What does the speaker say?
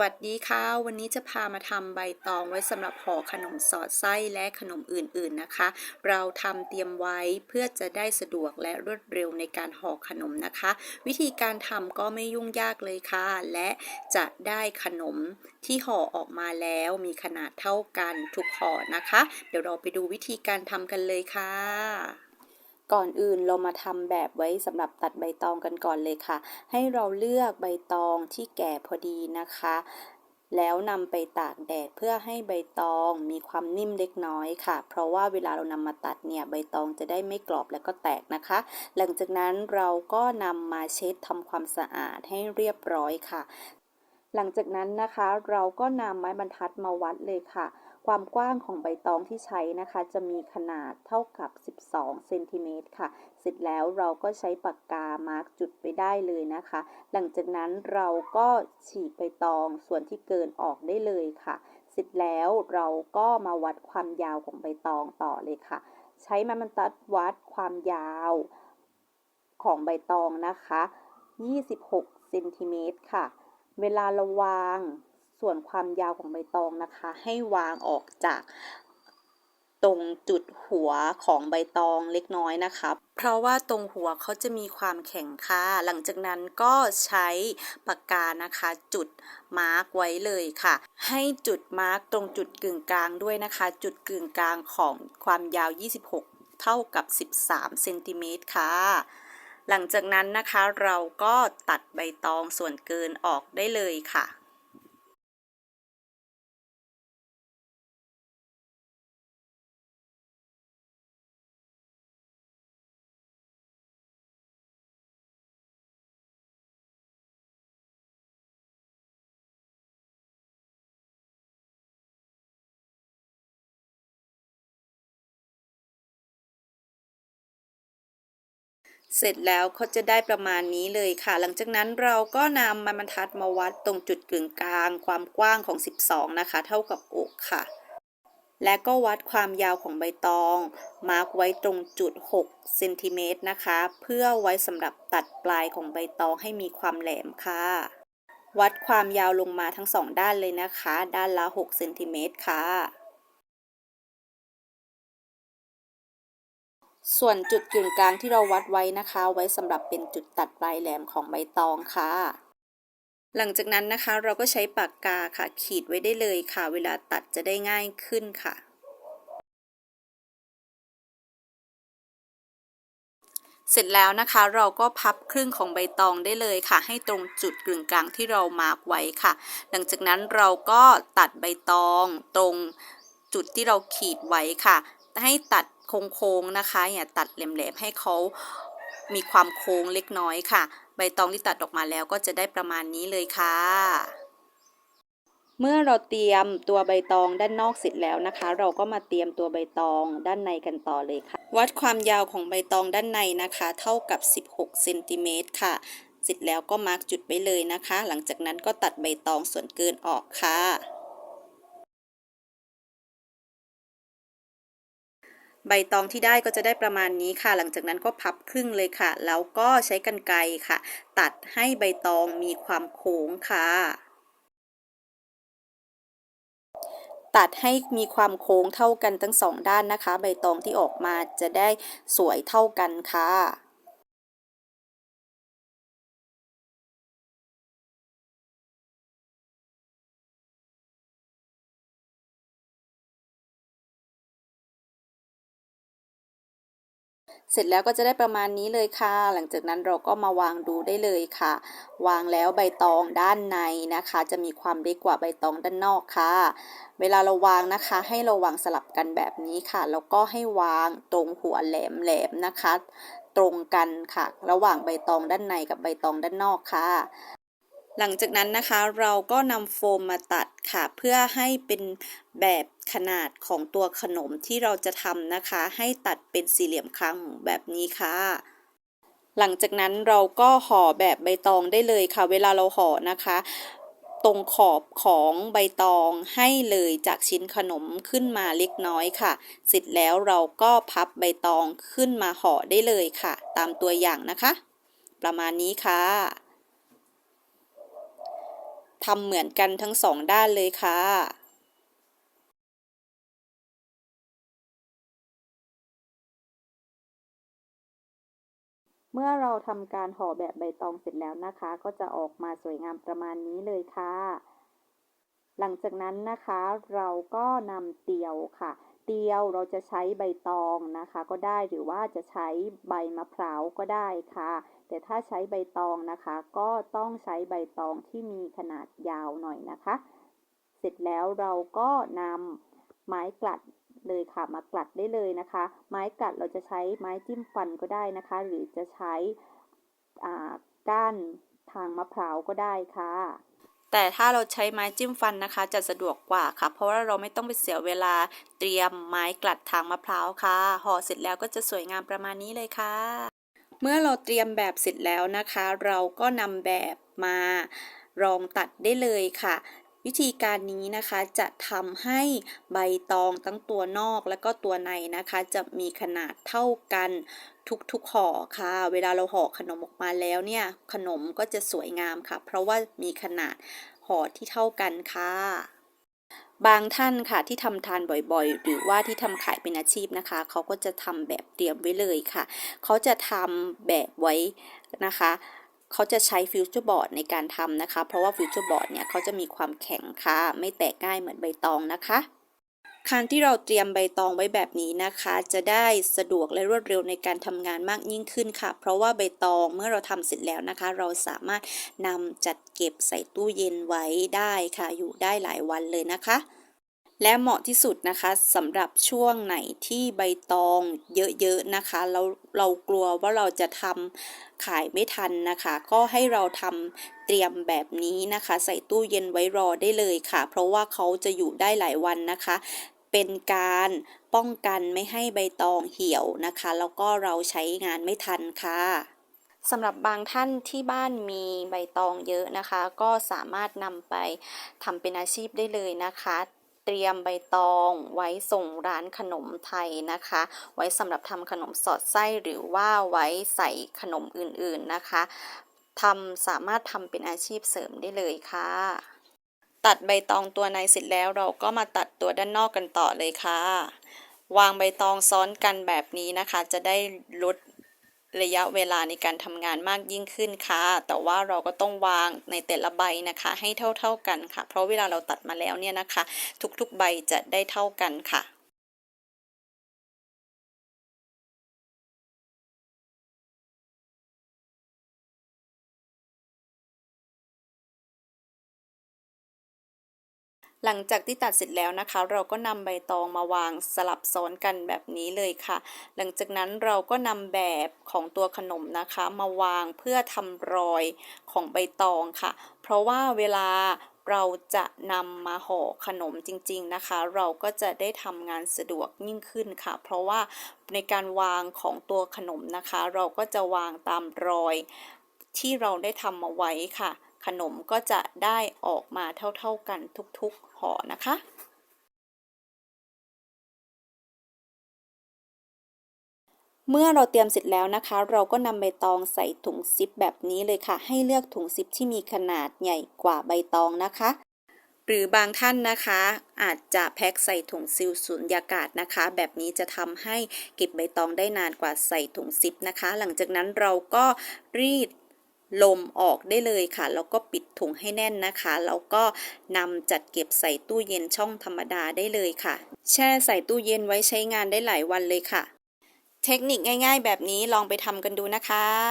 วัสดีค่ะ วันนี้จะพามาทำใบตองไว้สำหรับห่อขนมสอดไส้และขนมอื่นๆนะคะ เราทำเตรียมไว้เพื่อจะได้สะดวกและรวดเร็วในการห่อขนมนะคะ วิธีการทำก็ไม่ยุ่งยากเลยค่ะ และจะได้ขนมที่ห่อออกมาแล้วมีขนาดเท่ากันทุกห่อนะคะ เดี๋ยวเราไปดูวิธีการทำกันเลยค่ะ ก่อนอื่นเรามาทำแบบไว้สำหรับตัดใบตองกันก่อนเลยค่ะ ให้เราเลือกใบตองที่แก่พอดีนะคะ แล้วนำไปตากแดดเพื่อให้ใบตองมีความนิ่มเล็กน้อยค่ะ เพราะว่าเวลาเรานำมาตัดเนี่ยใบตองจะได้ไม่กรอบและก็แตกนะคะ หลังจากนั้นเราก็นำมาเช็ดทำความสะอาดให้เรียบร้อยค่ะ หลังจากนั้นนะคะเราก็นำไม้บรรทัดมาวัดเลยค่ะ ความกว้างของใบตองที่ใช้นะคะ จะมีขนาดเท่ากับ 12 เซนติเมตรค่ะ เสร็จแล้วเราก็ใช้ปากกามาร์กจุดไปได้เลยนะคะ หลังจากนั้นเราก็ฉีกใบตองส่วนที่เกินออกได้เลยค่ะ เสร็จแล้วเราก็มาวัดความยาวของใบตองต่อเลยค่ะ ใช้ไม้บรรทัดวัดความยาวของใบตองนะคะ 26 เซนติเมตรค่ะ เวลาเราวาง ส่วนความยาวของใบตองนะคะ ให้วางออกจากตรงจุดหัวของใบตองเล็กน้อยนะคะเพราะว่าตรงหัวเขาจะมีความแข็งค่ะ หลังจากนั้นก็ใช้ปากกานะคะ จุดมาร์กไว้เลยค่ะ ให้จุดมาร์กตรงจุดกึ่งกลางด้วยนะคะ จุดกึ่งกลางของความยาว 26 เท่ากับ 13เซนติเมตรค่ะหลังจากนั้นนะคะเราก็ตัดใบตองส่วนเกินออกได้เลยค่ะ เสร็จแล้วเขาจะได้ประมาณนี้เลยค่ะ หลังจากนั้นเราก็นำไม้บรรทัดมาวัดตรงจุดกึ่งกลาง ความกว้างของ 12 นะคะ เท่ากับอกค่ะ และก็วัดความยาวของใบตอง มาร์กไว้ตรงจุด 6 เซนติเมตรนะคะ เพื่อไว้สำหรับตัดปลายของใบตองให้มีความแหลมค่ะ วัดความยาวลงมาทั้งสองด้านเลยนะคะ ด้านละ 6 เซนติเมตรค่ะ ส่วนจุดกึ่งกลางที่เราวัดไว้นะคะ ไว้สำหรับเป็นจุดตัดปลายแหลมของใบตองค่ะ หลังจากนั้นนะคะเราก็ใช้ปากกาค่ะ ขีดไว้ได้เลยค่ะ เวลาตัดจะได้ง่ายขึ้นค่ะ เสร็จแล้วนะคะเราก็พับครึ่งของใบตองได้เลยค่ะ ให้ตรงจุดกึ่งกลางที่เรามาร์กไว้ค่ะ หลังจากนั้นเราก็ตัดใบตองตรงจุดที่เราขีดไว้ค่ะ ให้ตัด โค้งๆนะคะ อย่าตัดแหลมๆให้เขามีความโค้งเล็กน้อยค่ะ ใบตองที่ตัดออกมาแล้วก็จะได้ประมาณนี้เลยค่ะ เมื่อเราเตรียมตัวใบตองด้านนอกเสร็จแล้วนะคะ เราก็มาเตรียมตัวใบตองด้านในกันต่อเลยค่ะ วัดความยาวของใบตองด้านในนะคะ เท่ากับ 16เซนติเมตรค่ะเสร็จแล้วก็มาร์กจุดไปเลยนะคะ หลังจากนั้นก็ตัดใบตองส่วนเกินออกค่ะ ใบตองที่ได้ก็จะได้ประมาณนี้ค่ะ หลังจากนั้นก็พับครึ่งเลยค่ะ แล้วก็ใช้กรรไกรค่ะ ตัดให้ใบตองมีความโค้งค่ะตัดให้มีความโค้งเท่ากันทั้งสองด้านนะคะ ใบตองที่ออกมาจะได้สวยเท่ากันค่ะ เสร็จแล้วก็จะได้ประมาณนี้เลยค่ะ หลังจากนั้นเราก็มาวางดูได้เลยค่ะ วางแล้วใบตองด้านในนะคะ จะมีความเล็กกว่าใบตองด้านนอกค่ะ เวลาเราวางนะคะ ให้เราวางสลับกันแบบนี้ค่ะ แล้วก็ให้วางตรงหัวแหลมๆนะคะ ตรงกันค่ะ ระหว่างใบตองด้านในกับใบตองด้านนอกค่ะ หลังจากนั้นนะคะเราก็นำโฟมมาตัดค่ะ เพื่อให้เป็นแบบขนาดของตัวขนมที่เราจะทำนะคะ ให้ตัดเป็นสี่เหลี่ยมคางหมูแบบนี้ค่ะ หลังจากนั้นเราก็ห่อแบบใบตองได้เลยค่ะ เวลาเราห่อนะคะ ตรงขอบของใบตองให้เลยจากชิ้นขนมขึ้นมาเล็กน้อยค่ะ เสร็จแล้วเราก็พับใบตองขึ้นมาห่อได้เลยค่ะ ตามตัวอย่างนะคะ ประมาณนี้ค่ะ ทำเหมือนกันทั้งสองด้านเลยค่ะเมื่อเราทำการห่อแบบใบตองเสร็จแล้วนะคะ ก็จะออกมาสวยงามประมาณนี้เลยค่ะ หลังจากนั้นนะคะเราก็นำเตียวค่ะ เตียวเราจะใช้ใบตองนะคะ ก็ได้หรือว่าจะใช้ใบมะพร้าวก็ได้ค่ะ แต่ถ้าใช้ใบตองนะคะ ก็ต้องใช้ใบตองที่มีขนาดยาวหน่อยนะคะ เสร็จแล้วเราก็นำไม้กลัดเลยค่ะมากลัดได้เลยนะคะ ไม้กลัดเราจะใช้ไม้จิ้มฟันก็ได้นะคะ หรือจะใช้อ่าก้านทางมะพร้าวก็ได้ค่ะ แต่ถ้าเราใช้ไม้จิ้มฟันนะคะ จะสะดวกกว่าค่ะ เพราะว่าเราไม่ต้องไปเสียเวลาเตรียมไม้กลัดทางมะพร้าวค่ะห่อเสร็จแล้วก็จะสวยงามประมาณนี้เลยค่ะ เมื่อเราเตรียมแบบเสร็จแล้วนะคะ เราก็นำแบบมารองตัดได้เลยค่ะวิธีการนี้นะคะจะทำให้ใบตองทั้งตัวนอกและก็ตัวในนะคะ จะมีขนาดเท่ากันทุกๆห่อค่ะ เวลาเราห่อขนมออกมาแล้วเนี่ยขนมก็จะสวยงามค่ะ เพราะว่ามีขนาดห่อที่เท่ากันค่ะ บางท่านค่ะที่ทำทานบ่อยๆ หรือว่าที่ทำขายเป็นอาชีพนะคะ เขาก็จะทำแบบเตรียมไว้เลยค่ะ เขาจะทำแบบไว้นะคะเขาจะใช้ฟิวเจอร์บอร์ดในการทำนะคะ เพราะว่าฟิวเจอร์บอร์ดเนี่ยเขาจะมีความแข็งค่ะ ไม่แตกง่ายเหมือนใบตองนะคะ การที่เราเตรียมใบตองไว้แบบนี้นะคะ จะได้สะดวกและรวดเร็วในการทำงานมากยิ่งขึ้นค่ะ เพราะว่าใบตองเมื่อเราทำเสร็จแล้วนะคะ เราสามารถนำจัดเก็บใส่ตู้เย็นไว้ได้ค่ะ อยู่ได้หลายวันเลยนะคะและเหมาะที่สุดนะคะสำหรับช่วงไหนที่ใบตองเยอะๆนะคะเราเรากลัวว่าเราจะทำขายไม่ทันนะคะ ก็ให้เราทำเตรียมแบบนี้นะคะ ใส่ตู้เย็นไว้รอได้เลยค่ะ เพราะว่าเขาจะอยู่ได้หลายวันนะคะ เป็นการป้องกันไม่ให้ใบตองเหี่ยวนะคะ แล้วก็เราใช้งานไม่ทันค่ะสำหรับบางท่านที่บ้านมีใบตองเยอะนะคะ ก็สามารถนำไปทำเป็นอาชีพได้เลยนะคะ เตรียมใบตองไว้ส่งร้านขนมไทยนะคะ ไว้สำหรับทำขนมสอดไส้หรือว่าไว้ใส่ขนมอื่นๆนะคะทำสามารถทำเป็นอาชีพเสริมได้เลยค่ะ ตัดใบตองตัวในเสร็จแล้วเราก็มาตัดตัวด้านนอกกันต่อเลยค่ะ วางใบตองซ้อนกันแบบนี้นะคะ จะได้ลดระยะเวลาในการทำงานมากยิ่งขึ้นค่ะ แต่ว่าเราก็ต้องวางในแต่ละใบนะคะ ให้เท่าๆกันค่ะ เพราะเวลาเราตัดมาแล้วเนี่ยนะคะ ทุกๆใบจะได้เท่ากันค่ะ หลังจากที่ตัดเสร็จแล้วนะคะ เราก็นำใบตองมาวางสลับซ้อนกันแบบนี้เลยค่ะ หลังจากนั้นเราก็นำแบบของตัวขนมนะคะ มาวางเพื่อทำรอยของใบตองค่ะ เพราะว่าเวลาเราจะนำมาห่อขนมจริง ๆนะคะ เราก็จะได้ทำงานสะดวกยิ่งขึ้นค่ะ เพราะว่าในการวางของตัวขนมนะคะ เราก็จะวางตามรอยที่เราได้ทำมาไว้ค่ะ ขนมก็จะได้ออกมาเท่าๆกันทุกๆห่อนะคะเมื่อเราเตรียมเสร็จแล้วนะคะ เราก็นำใบตองใส่ถุงซิปแบบนี้เลยค่ะ ให้เลือกถุงซิปที่มีขนาดใหญ่กว่าใบตองนะคะ หรือบางท่านนะคะ อาจจะแพ็คใส่ถุงซิลสูญญากาศนะคะ แบบนี้จะทำให้เก็บใบตองได้นานกว่าใส่ถุงซิปนะคะ หลังจากนั้นเราก็รีด ลมออกได้เลยค่ะ แล้วก็ปิดถุงให้แน่นนะคะ แล้วก็นำจัดเก็บใส่ตู้เย็นช่องธรรมดาได้เลยค่ะ แช่ใส่ตู้เย็นไว้ใช้งานได้หลายวันเลยค่ะ เทคนิคง่าย ๆ แบบนี้ลองไปทำกันดูนะคะ